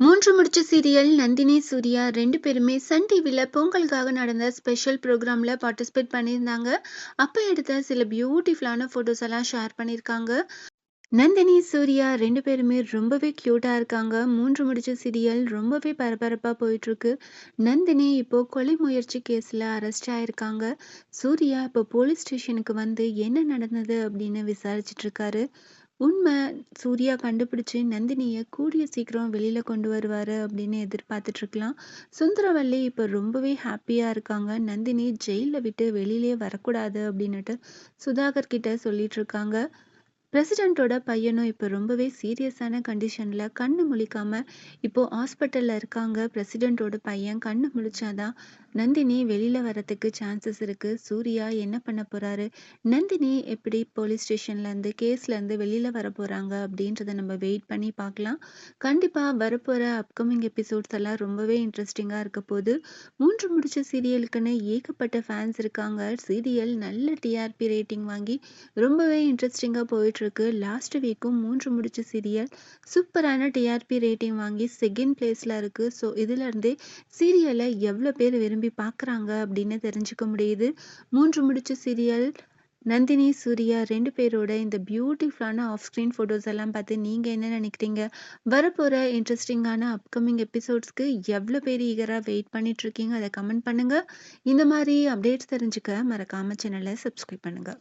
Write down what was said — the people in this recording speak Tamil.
மூன்று முடிச்ச சீரியல் நந்தினி, சூர்யா ரெண்டு பேருமே சன் டிவியில் பொங்கலுக்காக நடந்த ஸ்பெஷல் ப்ரோக்ராமில் பார்ட்டிசிபேட் பண்ணியிருந்தாங்க. அப்போ எடுத்த சில பியூட்டிஃபுல்லான ஃபோட்டோஸ் எல்லாம் ஷேர் பண்ணியிருக்காங்க. நந்தினி, சூர்யா ரெண்டு பேருமே ரொம்பவே க்யூட்டாக இருக்காங்க. மூன்று முடிச்ச சீரியல் ரொம்பவே பரபரப்பாக போயிட்டுருக்கு. நந்தினி இப்போது கொலை முயற்சி கேஸில் அரெஸ்ட் ஆகியிருக்காங்க சூர்யா இப்போ போலீஸ் ஸ்டேஷனுக்கு வந்து என்ன நடந்தது அப்படின்னு விசாரிச்சிட்ருக்காரு உண்மை சூர்யா கண்டுபிடிச்சு நந்தினிய கூடிய சீக்கிரம் வெளியில கொண்டு வருவாரு அப்படின்னு எதிர்பார்த்துட்டு இருக்கலாம். சுந்தரவல்லி இப்ப ரொம்பவே ஹாப்பியா இருக்காங்க. நந்தினி ஜெயில்ல விட்டு வெளியிலயே வரக்கூடாது அப்படின்னுட்டு சுதாகர் கிட்ட சொல்லிட்டு பிரசிடெண்ட்டோட பையனும் இப்போ ரொம்பவே சீரியஸான கண்டிஷனில் கண்ணு முழிக்காம இப்போ ஹாஸ்பிட்டலில் இருக்காங்க. பிரசிடெண்ட்டோட பையன் கண்ணு முழிச்சாதான் நந்தினி வெளியில் வரத்துக்கு சான்சஸ் இருக்குது சூர்யா என்ன பண்ண போகிறாரு நந்தினி எப்படி போலீஸ் ஸ்டேஷன்லேருந்து கேஸ்லேருந்து வெளியில் வர போகிறாங்க அப்படின்றத நம்ம வெயிட் பண்ணி பார்க்கலாம். கண்டிப்பாக வரப்போகிற அப்கமிங் எபிசோட்ஸ் எல்லாம் ரொம்பவே இன்ட்ரெஸ்டிங்காக இருக்க போது மூன்று முடிச்ச சீரியலுக்குன்னு ஏகப்பட்ட ஃபேன்ஸ் இருக்காங்க. சீரியல் நல்ல டிஆர்பி ரேட்டிங் வாங்கி ரொம்பவே இன்ட்ரெஸ்டிங்காக போயிட்டு போயிட்டுருக்கு லாஸ்ட் வீக்கும் மூன்று முடிச்ச சீரியல் சூப்பரான டிஆர்பி ரேட்டிங் வாங்கி செகண்ட் பிளேஸில் இருக்கு. ஸோ இதுலருந்தே சீரியலை எவ்வளோ பேர் விரும்பி பார்க்குறாங்க அப்படின்னு தெரிஞ்சுக்க முடியுது. மூன்று முடிச்ச சீரியல் நந்தினி, சூர்யா ரெண்டு பேரோட இந்த பியூட்டிஃபுல்லான ஆஃப் ஸ்க்ரீன் ஃபோட்டோஸ் எல்லாம் பார்த்து நீங்கள் என்ன நினைக்கிறீங்க? வரப்போகிற இன்ட்ரெஸ்டிங்கான அப்கமிங் எபிசோட்ஸ்க்கு எவ்வளோ பேர் ஈகராக வெயிட் பண்ணிகிட்ருக்கீங்க அதை கமெண்ட் பண்ணுங்கள் இந்த மாதிரி அப்டேட்ஸ் தெரிஞ்சுக்க மறக்காமல் சேனலை சப்ஸ்கிரைப் பண்ணுங்கள்